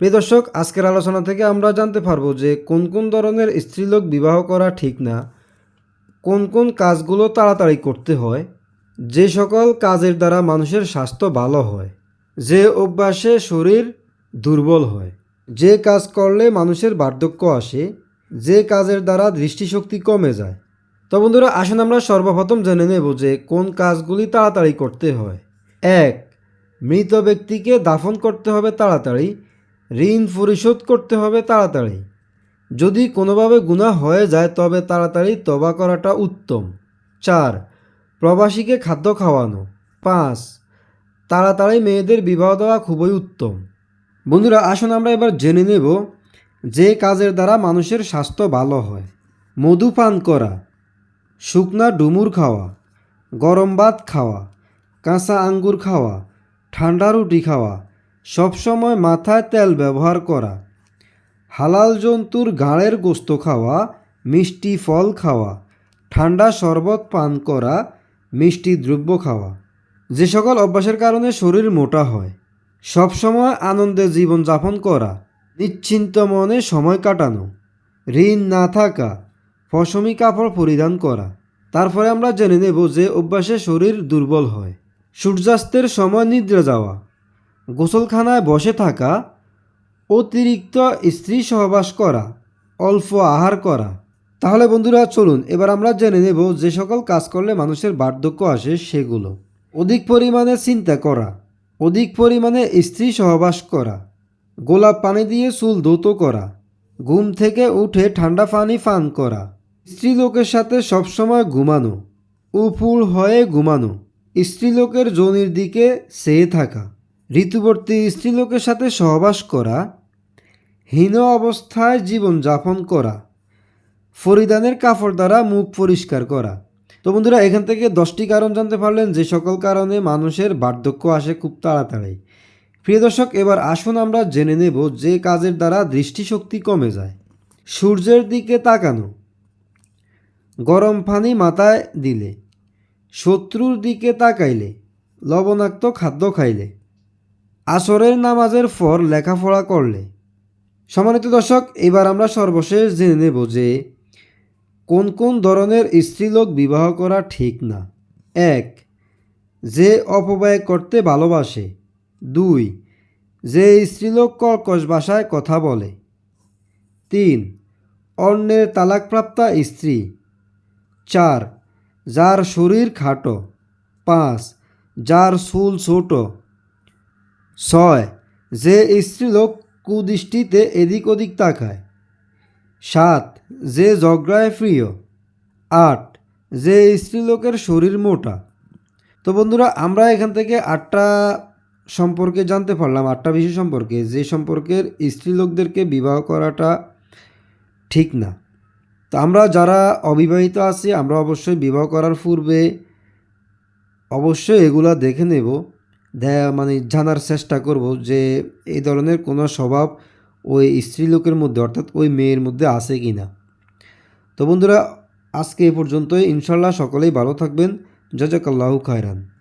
প্রিয় দর্শক, আজকের আলোচনা থেকে আমরা জানতে পারব যে কোন কোন ধরনের স্ত্রীলোক বিবাহ করা ঠিক না, কোন কোন কাজগুলো তাড়াতাড়ি করতে হয়, যে সকল কাজের দ্বারা মানুষের স্বাস্থ্য ভালো হয়, যে অভ্যাসে শরীর দুর্বল হয়, যে কাজ করলে মানুষের বার্ধক্য আসে, যে কাজের দ্বারা দৃষ্টিশক্তি কমে যায়। তো বন্ধুরা, আসুন আমরা সর্বপ্রথম জেনে নেব যে কোন কাজগুলি তাড়াতাড়ি করতে হয়। এক, মৃত ব্যক্তিকে দাফন করতে হবে তাড়াতাড়ি। ঋণ পরিশোধ করতে হবে তাড়াতাড়ি। যদি কোনোভাবে গুনাহ হয়ে যায়, তবে তাড়াতাড়ি তবা করাটা উত্তম। চার, প্রবাসীকে খাদ্য খাওয়ানো। পাঁচ, তাড়াতাড়ি মেয়েদের বিবাহ দেওয়া খুবই উত্তম। বন্ধুরা, আসুন আমরা এবার জেনে নেব যে কাজের দ্বারা মানুষের স্বাস্থ্য ভালো হয়। মধু পান করা, শুকনা ডুমুর খাওয়া, গরম ভাত খাওয়া, কাঁচা আঙ্গুর খাওয়া, ঠান্ডা রুটি খাওয়া সবসময় মাথায় তেল ব্যবহার করা। হালাল জন্তুর গাঁড়ের গোস্ত খাওয়া, মিষ্টি ফল খাওয়া, ঠান্ডা শরবত পান করা, মিষ্টি দ্রব্য খাওয়া। যে সকল অভ্যাসের কারণে শরীর মোটা হয়, সবসময় আনন্দে জীবনযাপন করা, নিশ্চিন্ত মনে সময় কাটানো, ঋণ না থাকা, পশমি কাপড় পরিধান করা। তারপরে আমরা জেনে নেব যে অভ্যাসে শরীর দুর্বল হয়, সূর্যাস্তের সময় নিদ্রা যাওয়া গোসলখানায় বসে থাকা, অতিরিক্ত স্ত্রী সহবাস করা, অল্প আহার করা। তাহলে বন্ধুরা, চলুন, এবার আমরা জেনে নেব যে সকল কাজ করলে মানুষের বার্ধক্য আসে সেগুলো। অধিক পরিমাণে চিন্তা করা, অধিক পরিমাণে স্ত্রী সহবাস করা, গোলাপ পানি দিয়ে চুল ধৌত করা, ঘুম থেকে উঠে ঠান্ডা পানি পান করা, স্ত্রীলোকের সাথে সবসময় ঘুমানো উপুল হয়ে ঘুমানো, স্ত্রীলোকের জনির দিকে চেয়ে থাকা। ঋতুবর্তী স্ত্রীলোকের সাথে সহবাস করা, হীন অবস্থায় জীবনযাপন করা, ফরিদানের কাপড় দ্বারা মুখ পরিষ্কার করা। তো বন্ধুরা, এখান থেকে দশটি কারণ জানতে পারলেন, যে সকল কারণে মানুষের বার্ধক্য আসে খুব তাড়াতাড়ি। প্রিয় দর্শক, এবার আসুন আমরা জেনে নেব যে কাজের দ্বারা দৃষ্টিশক্তি কমে যায়। সূর্যের দিকে তাকানো, গরম পানি মাথায় দিলে, শত্রুর দিকে তাকাইলে, লবণাক্ত খাদ্য খাইলে। আসরের নামাজের পর লেখাপড়া করলে। সম্মানিত দর্শক, এবার আমরা সর্বশেষ জেনে নেব যে কোন কোন ধরনের স্ত্রীলোক বিবাহ করা ঠিক না। এক, যে অপব্যয় করতে ভালোবাসে। দুই, যে স্ত্রীলোক কর্কশ ভাষায় কথা বলে। তিন, অন্যের তালাকপ্রাপ্তা স্ত্রী। চার, যার শরীর খাটো। পাঁচ, যার চুল ছোট। ছয়, যে স্ত্রীলোক কুদৃষ্টিতে এদিক ওদিক তাকায়। সাত, যে ঝগড়ায় প্রিয়। আট, যে স্ত্রীলোকের শরীর মোটা। তো বন্ধুরা, আমরা এখান থেকে আটটা সম্পর্কে জানতে পারলাম, আটটা বিষয় সম্পর্কে, যে সম্পর্কের স্ত্রীলোকদেরকে বিবাহ করাটা ঠিক না। তো আমরা যারা অবিবাহিত আছি, আমরা অবশ্যই বিবাহ করার পূর্বে অবশ্যই এগুলা দেখে নেব। মানে জানার চেষ্টা করব যে এই ধরনের কোনো স্বভাব ওই স্ত্রীলোকের মধ্যে অর্থাৎ ওই মেয়ের মধ্যে আছে কি না। তো বন্ধুরা, আজকে এ পর্যন্তই। ইনশাল্লাহ সকলেই ভালো থাকবেন। জজাকাল্লাহ খায়রান।